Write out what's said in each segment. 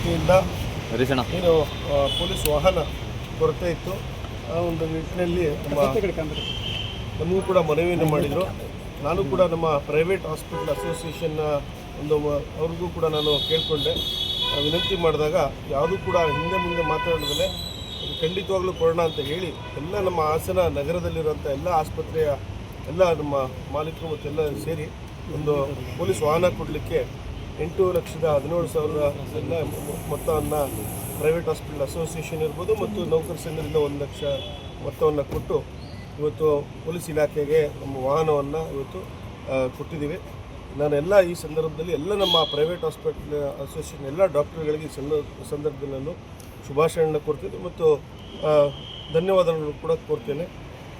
ವತಿಯಿಂದ ಇದು ಏನು ಪೊಲೀಸ್ ವಾಹನ ಕೊರತೆ ಇತ್ತು. ಆ ಒಂದು ನಿಟ್ಟಿನಲ್ಲಿ ನಮ್ಮ ನಮಗೂ ಕೂಡ ಮನವಿಯನ್ನು ಮಾಡಿದರು. ನಾನು ಕೂಡ ನಮ್ಮ ಪ್ರೈವೇಟ್ ಹಾಸ್ಪಿಟಲ್ ಅಸೋಸಿಯೇಷನ್ನ ಒಂದು ಅವ್ರಿಗೂ ಕೂಡ ನಾನು ಕೇಳಿಕೊಂಡೆ. ವಿನಂತಿ ಮಾಡಿದಾಗ ಯಾವುದೂ ಕೂಡ ಹಿಂದೆ ಮುಂದೆ ಮಾತಾಡಿದ್ರೆ ಖಂಡಿತವಾಗ್ಲೂ ಕೊಡೋಣ ಅಂತ ಹೇಳಿ ಎಲ್ಲ ನಮ್ಮ ಹಾಸನ ನಗರದಲ್ಲಿರುವಂಥ ಎಲ್ಲ ಆಸ್ಪತ್ರೆಯ ಎಲ್ಲ ನಮ್ಮ ಮಾಲೀಕರು ಮತ್ತೆಲ್ಲ ಸೇರಿ ಒಂದು ಪೊಲೀಸ್ ವಾಹನ ಕೊಡಲಿಕ್ಕೆ ಎಂಟು ಲಕ್ಷದ ಹದಿನೇಳು ಸಾವಿರದ ಎಲ್ಲ ಮೊತ್ತವನ್ನು ಪ್ರೈವೇಟ್ ಹಾಸ್ಪಿಟಲ್ ಅಸೋಸಿಯೇಷನ್ ಇರ್ಬೋದು ಮತ್ತು ನೌಕರ ಸಂಘದಿಂದ ಒಂದು ಲಕ್ಷ ಮೊತ್ತವನ್ನು ಕೊಟ್ಟು ಇವತ್ತು ಪೊಲೀಸ್ ಇಲಾಖೆಗೆ ನಮ್ಮ ವಾಹನವನ್ನು ಇವತ್ತು ಕೊಟ್ಟಿದ್ದೀವಿ. ನಾನೆಲ್ಲ ಈ ಸಂದರ್ಭದಲ್ಲಿ ಎಲ್ಲ ನಮ್ಮ ಪ್ರೈವೇಟ್ ಹಾಸ್ಪಿಟಲ್ ಅಸೋಸಿಯೇಷನ್ ಎಲ್ಲ ಡಾಕ್ಟರ್ಗಳಿಗೆ ಈ ಸಂದ, ಸಂದರ್ಭದಲ್ಲಿ ನಾನು ಶುಭಾಶಯಗಳನ್ನ ಕೊಡ್ತೀನಿ ಮತ್ತು ಧನ್ಯವಾದಗಳನ್ನು ಕೂಡ ಕೋರ್ತೇನೆ.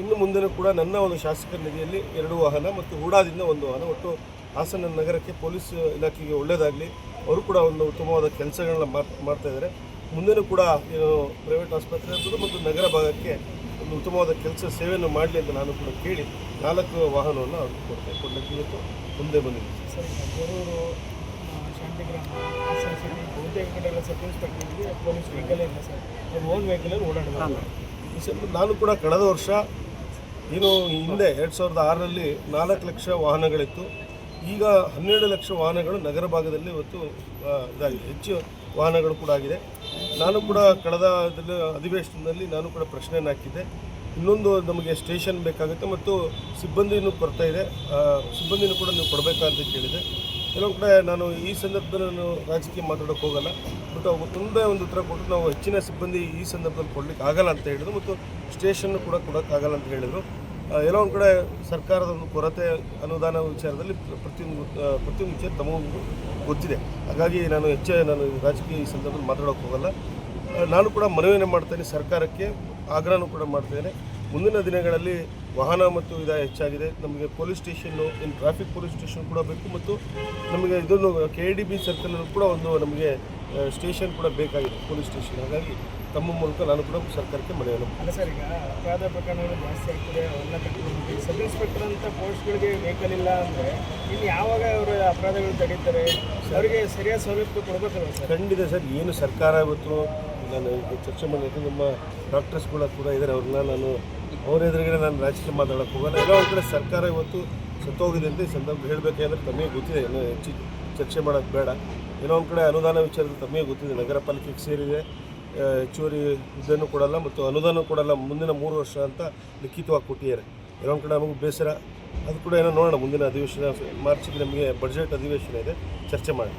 ಇನ್ನು ಮುಂದೆನೂ ಕೂಡ ನನ್ನ ಒಂದು ಶಾಸಕರ ನಿಧಿಯಲ್ಲಿ ಎರಡು ವಾಹನ ಮತ್ತು ಹೂಡಾದಿಂದ ಒಂದು ವಾಹನ ಒಟ್ಟು ಹಾಸನ ನಗರಕ್ಕೆ ಪೊಲೀಸ್ ಇಲಾಖೆಗೆ ಒಳ್ಳೆಯದಾಗಲಿ ಅವರು ಕೂಡ ಒಂದು ಉತ್ತಮವಾದ ಕೆಲಸಗಳನ್ನ ಮಾಡ್ತಾ ಇದ್ದಾರೆ. ಮುಂದೆನೂ ಕೂಡ ಏನು ಪ್ರೈವೇಟ್ ಆಸ್ಪತ್ರೆ ಇರ್ತದೆ ಮತ್ತು ನಗರ ಭಾಗಕ್ಕೆ ಒಂದು ಉತ್ತಮವಾದ ಕೆಲಸ ಸೇವೆಯನ್ನು ಮಾಡಲಿ ಅಂತ ನಾನು ಕೂಡ ಕೇಳಿ ನಾಲ್ಕು ವಾಹನವನ್ನು ಅವ್ರಿಗೆ ಕೊಡ್ತೇನೆ ಕೊಡಲಿಕ್ಕೆ ಇವತ್ತು ಮುಂದೆ ಬಂದಿದ್ದೀನಿ ಸರ್ ಶಾಂತಿಗ್ರಾಮ ಹಾಸನ ಸಿಟಿ ಬಹುತೇಕ ಕಡೆಗಳ ಸಬ್ ಇನ್ಸ್ಪೆಕ್ಟರ್ಗೆ ಪೊಲೀಸ್ ವೆಹಿಕಲ್ ಇಲ್ಲ ಸರ್. ಅವ್ರು ಓನ್ ವೆಹಿಕಲಲ್ಲಿ ಓಡಾಡೋದು. ಈ ಸಂದರ್ಭ ನಾನು ಕೂಡ ಕಳೆದ ವರ್ಷ ಏನು ಹಿಂದೆ ಎರಡು ಸಾವಿರದ ಆರರಲ್ಲಿ ನಾಲ್ಕು ಲಕ್ಷ ವಾಹನಗಳಿತ್ತು. ಈಗ ಹನ್ನೆರಡು ಲಕ್ಷ ವಾಹನಗಳು ನಗರ ಭಾಗದಲ್ಲಿ ಇವತ್ತು ಇದಾಗಿದೆ. ಹೆಚ್ಚು ವಾಹನಗಳು ಕೂಡ ಆಗಿದೆ. ನಾನು ಕೂಡ ಕಳೆದ ಅಧಿವೇಶನದಲ್ಲಿ ನಾನು ಕೂಡ ಪ್ರಶ್ನೆಯನ್ನು ಹಾಕಿದ್ದೆ. ಇನ್ನೊಂದು ನಮಗೆ ಸ್ಟೇಷನ್ ಬೇಕಾಗುತ್ತೆ ಮತ್ತು ಸಿಬ್ಬಂದಿನೂ ಕೊರತೆ ಇದೆ. ಸಿಬ್ಬಂದಿನೂ ಕೂಡ ನೀವು ಕೊಡಬೇಕಂತ ಕೇಳಿದೆ ಕೆಲವು ಕಡೆ ನಾನು ಈ ಸಂದರ್ಭದಲ್ಲಿ ನಾನು ರಾಜಕೀಯ ಮಾತಾಡೋಕ್ಕೆ ಹೋಗಲ್ಲ. ಬಟ್ ಒಂದೇ ಒಂದು ಉತ್ತರ ಕೊಟ್ಟು ನಾವು ಹೆಚ್ಚಿನ ಸಿಬ್ಬಂದಿ ಈ ಸಂದರ್ಭದಲ್ಲಿ ಕೊಡಲಿಕ್ಕೆ ಆಗಲ್ಲ ಅಂತ ಹೇಳಿದರು ಮತ್ತು ಸ್ಟೇಷನ್ ಕೂಡ ಕೊಡೋಕ್ಕಾಗಲ್ಲ ಅಂತ ಹೇಳಿದರು. ಎಲ್ಲೋ ಒಂದು ಕಡೆ ಸರ್ಕಾರದ ಒಂದು ಕೊರತೆ ಅನುದಾನ ವಿಚಾರದಲ್ಲಿ ಪ್ರ- ಪ್ರತಿಯೊಂದು ಪ್ರತಿಯೊಂದು ವಿಚಾರ ತಮಗೂ ಗೊತ್ತಿದೆ. ಹಾಗಾಗಿ ನಾನು ಹೆಚ್ಚೆ ನಾನು ರಾಜಕೀಯ ಈ ಸಂದರ್ಭದಲ್ಲಿ ಮಾತಾಡೋಕ್ಕೆ ಹೋಗಲ್ಲ. ನಾನು ಕೂಡ ಮನವಿಯನ್ನು ಮಾಡ್ತೇನೆ ಸರ್ಕಾರಕ್ಕೆ, ಆಗ್ರಹನೂ ಕೂಡ ಮಾಡ್ತೇನೆ. ಮುಂದಿನ ದಿನಗಳಲ್ಲಿ ವಾಹನ ಮತ್ತು ಇದು ಹೆಚ್ಚಾಗಿದೆ. ನಮಗೆ ಪೊಲೀಸ್ ಸ್ಟೇಷನ್ನು ಇನ್ನು ಟ್ರಾಫಿಕ್ ಪೊಲೀಸ್ ಸ್ಟೇಷನ್ ಕೂಡ ಬೇಕು ಮತ್ತು ನಮಗೆ ಇದನ್ನು ಕೆ ಡಿ ಬಿ ಸರ್ಕಲಲ್ಲೂ ಕೂಡ ಒಂದು ನಮಗೆ ಸ್ಟೇಷನ್ ಕೂಡ ಬೇಕಾಗಿದೆ ಪೊಲೀಸ್ ಸ್ಟೇಷನ್. ಹಾಗಾಗಿ ತಮ್ಮ ಮೂಲಕ ನಾನು ಕೂಡ ಸರ್ಕಾರಕ್ಕೆ ಮನವಿಯನ್ನು ಅಲ್ಲ ಸರ್ ಈಗ ಅಪರಾಧ ಪ್ರಕರಣಗಳು ಜಾಸ್ತಿ ಆಗ್ತದೆ ಅವೆಲ್ಲ ಕಟ್ಟಿಕೊಂಡು ಸಬ್ ಇನ್ಸ್ಪೆಕ್ಟರ್ ಅಂತ ಪೋಸ್ಟ್ಗಳಿಗೆ ವೆಹಿಕಲ್ ಇಲ್ಲ ಅಂದರೆ ಇನ್ನು ಯಾವಾಗ ಅವರು ಅಪರಾಧಗಳು ತಡೀತಾರೆ? ಅವರಿಗೆ ಸರಿಯಾದ ಸೌಲಭ್ಯ ಕೊಡಬೇಕಲ್ಲ ಸರ್? ಖಂಡಿತ ಸರ್ ಏನು ಸರ್ಕಾರ ಇವತ್ತು ನಾನು ಚರ್ಚೆ ಮಾಡಿದ್ದು ನಮ್ಮ ಡಾಕ್ಟರ್ಸ್ಗಳ ಕೂಡ ಇದ್ದಾರೆ. ಅವ್ರನ್ನ ನಾನು ಅವ್ರ ಎದುರಿಗೆ ನಾನು ರಾಜಕೀಯ ಮಾತಾಡೋಕೆ ಹೋಗಲ್ಲ ಎಲ್ಲ ಒಂದು ಕಡೆ ಸರ್ಕಾರ ಇವತ್ತು ಸತ್ತೋಗಿದೆ ಅಂತ ಸಂದರ್ಭ ಹೇಳಬೇಕಾದ್ರೆ ತಮಗೆ ಗೊತ್ತಿದೆ. ಏನು ಹೆಚ್ಚು ಚರ್ಚೆ ಮಾಡೋದು ಬೇಡ. ಏನೋ ಒಂದು ಕಡೆ ಅನುದಾನ ವಿಚಾರದಲ್ಲಿ ತಮಗೆ ಗೊತ್ತಿದೆ. ನಗರ ಪಾಲಿಕೆಗೆ ಸೇರಿದೆ. ಹೆಚ್ಚುವರಿ ಇದನ್ನು ಕೊಡಲ್ಲ ಮತ್ತು ಅನುದಾನ ಕೊಡಲ್ಲ. ಮುಂದಿನ ಮೂರು ವರ್ಷ ಅಂತ ಲಿಖಿತವಾಗಿ ಕೊಟ್ಟಿದ್ದಾರೆ. ಏನೋ ಕಡೆ ನಮಗೆ ಬೇಸರ. ಅದು ಕೂಡ ಏನೋ ನೋಡೋಣ. ಮುಂದಿನ ಅಧಿವೇಶನ, ಮಾರ್ಚಿಗೆ ನಮಗೆ ಬಜೆಟ್ ಅಧಿವೇಶನ ಇದೆ. ಚರ್ಚೆ ಮಾಡಿ